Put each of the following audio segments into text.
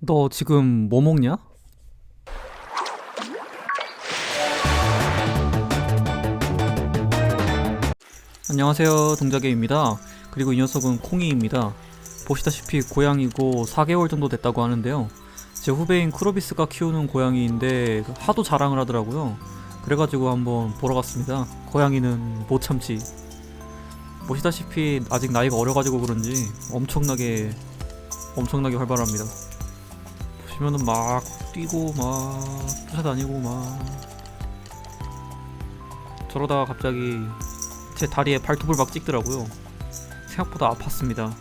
너 지금 뭐 먹냐? 안녕하세요. 동자개입니다. 그리고 이 녀석은 콩이입니다. 보시다시피 고양이고 4개월 정도 됐다고 하는데요. 제 후배인 크로비스가 키우는 고양이인데 하도 자랑을 하더라고요. 그래가지고 한번 보러 갔습니다. 고양이는 못 참지. 보시다시피 아직 나이가 어려가지고 그런지 엄청나게 엄청나게 활발합니다 보시면은 막 뛰고 막 쫓아다니고 막 저러다가 갑자기 제 다리에 발톱을 막 찍더라고요. 생각보다 아팠습니다.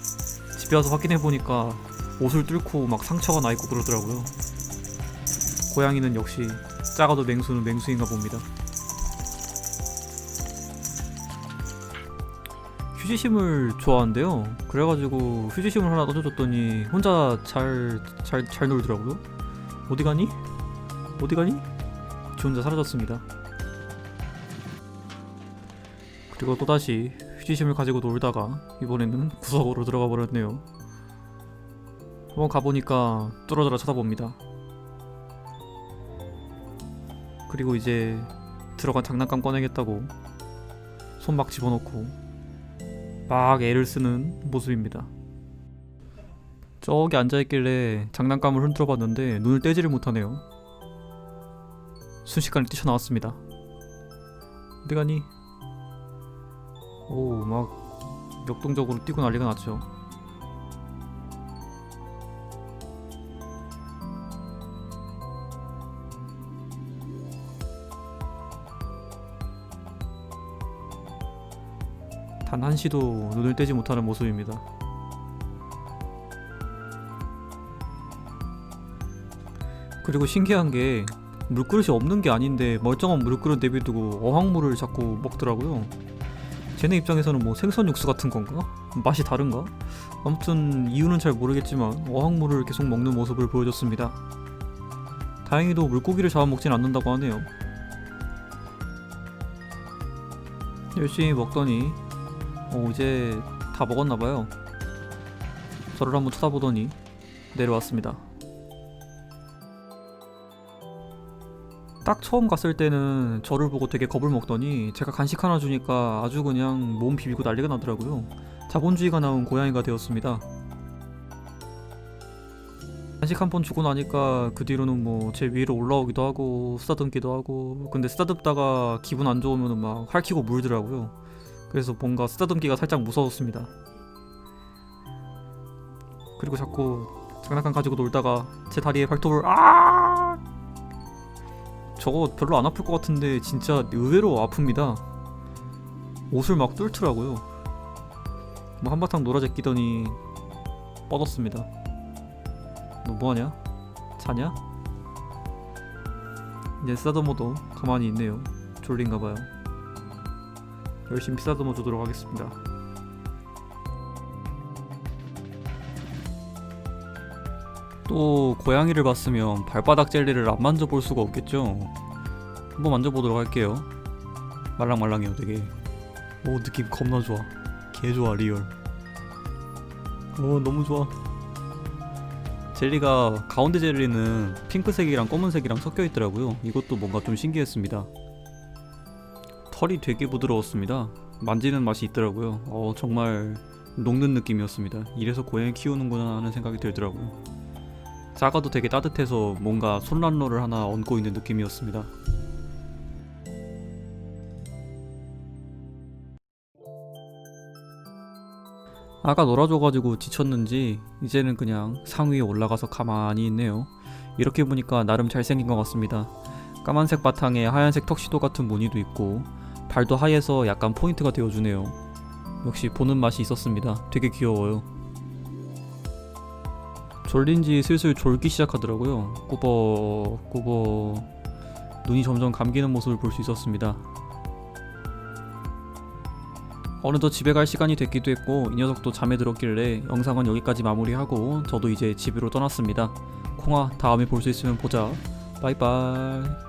집에 와서 확인해 보니까 옷을 뚫고 막 상처가 나 있고 그러더라고요. 고양이는 역시 작아도 맹수는 맹수인가 봅니다 휴지심을 좋아한대요. 그래가지고 휴지심을 하나 던져줬더니 혼자 잘 잘 잘 놀더라고요. 어디 가니? 어디 가니? 지 혼자 사라졌습니다. 그리고 또 다시 휴지심을 가지고 놀다가 이번에는 구석으로 들어가 버렸네요. 한번 가보니까 뚫어져라 쳐다봅니다. 그리고 이제 들어간 장난감 꺼내겠다고 손 막 집어넣고 막 애를 쓰는 모습입니다. 저기 앉아있길래 장난감을 흔들어 봤는데 눈을 떼지를 못하네요. 순식간에 뛰쳐나왔습니다. 어디 가니? 오, 막 역동적으로 뛰고 난리가 났죠. 단 한시도 눈을 떼지 못하는 모습입니다. 그리고 신기한 게 물그릇이 없는 게 아닌데 멀쩡한 물그릇 내비두고 어항물을 자꾸 먹더라고요. 쟤네 입장에서는 뭐 생선 육수 같은 건가? 맛이 다른가? 아무튼 이유는 잘 모르겠지만 어항물을 계속 먹는 모습을 보여줬습니다. 다행히도 물고기를 잡아먹진 않는다고 하네요. 열심히 먹더니 어, 이제 다 먹었나봐요. 저를 한번 쳐다보더니 내려왔습니다. 딱 처음 갔을 때는 저를 보고 되게 겁을 먹더니 제가 간식 하나 주니까 아주 그냥 몸 비비고 난리가 나더라고요. 자본주의가 나온 고양이가 되었습니다. 간식 한 번 주고 나니까 그 뒤로는 뭐 제 위로 올라오기도 하고 쓰다듬기도 하고 근데 쓰다듬다가 기분 안 좋으면 막 할퀴고 물더라고요. 그래서 뭔가 쓰다듬기가 살짝 무서웠습니다. 그리고 자꾸 장난감 가지고 놀다가 제 다리에 발톱을 아 저거 별로 안 아플 것 같은데 진짜 의외로 아픕니다. 옷을 막 뚫더라고요. 뭐 한바탕 놀아제끼더니 뻗었습니다. 너 뭐하냐? 자냐? 이제 쓰다듬어도 가만히 있네요. 졸린가봐요. 열심히 쓰다듬어 주도록 하겠습니다. 또 고양이를 봤으면 발바닥 젤리를 안 만져볼 수가 없겠죠. 한번 만져보도록 할게요. 말랑말랑해요, 되게. 오 느낌 겁나 좋아. 개 좋아 리얼. 오 너무 좋아. 젤리가 가운데 젤리는 핑크색이랑 검은색이랑 섞여 있더라고요. 이것도 뭔가 좀 신기했습니다. 털이 되게 부드러웠습니다. 만지는 맛이 있더라고요. 어, 정말 녹는 느낌이었습니다. 이래서 고양이 키우는구나 하는 생각이 들더라고요. 작아도 되게 따뜻해서 뭔가 손난로를 하나 얹고 있는 느낌이었습니다. 아까 놀아줘가지고 지쳤는지 이제는 그냥 상 위에 올라가서 가만히 있네요. 이렇게 보니까 나름 잘생긴 것 같습니다. 까만색 바탕에 하얀색 턱시도 같은 무늬도 있고 발도 하얘서 약간 포인트가 되어주네요. 역시 보는 맛이 있었습니다. 되게 귀여워요. 졸린지 슬슬 졸기 시작하더라고요. 꾸벅 꾸벅 눈이 점점 감기는 모습을 볼 수 있었습니다. 어느덧 집에 갈 시간이 됐기도 했고 이 녀석도 잠에 들었길래 영상은 여기까지 마무리하고 저도 이제 집으로 떠났습니다. 콩아 다음에 볼 수 있으면 보자. 바이바이.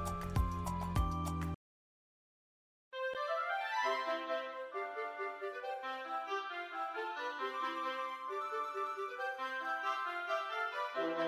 thank you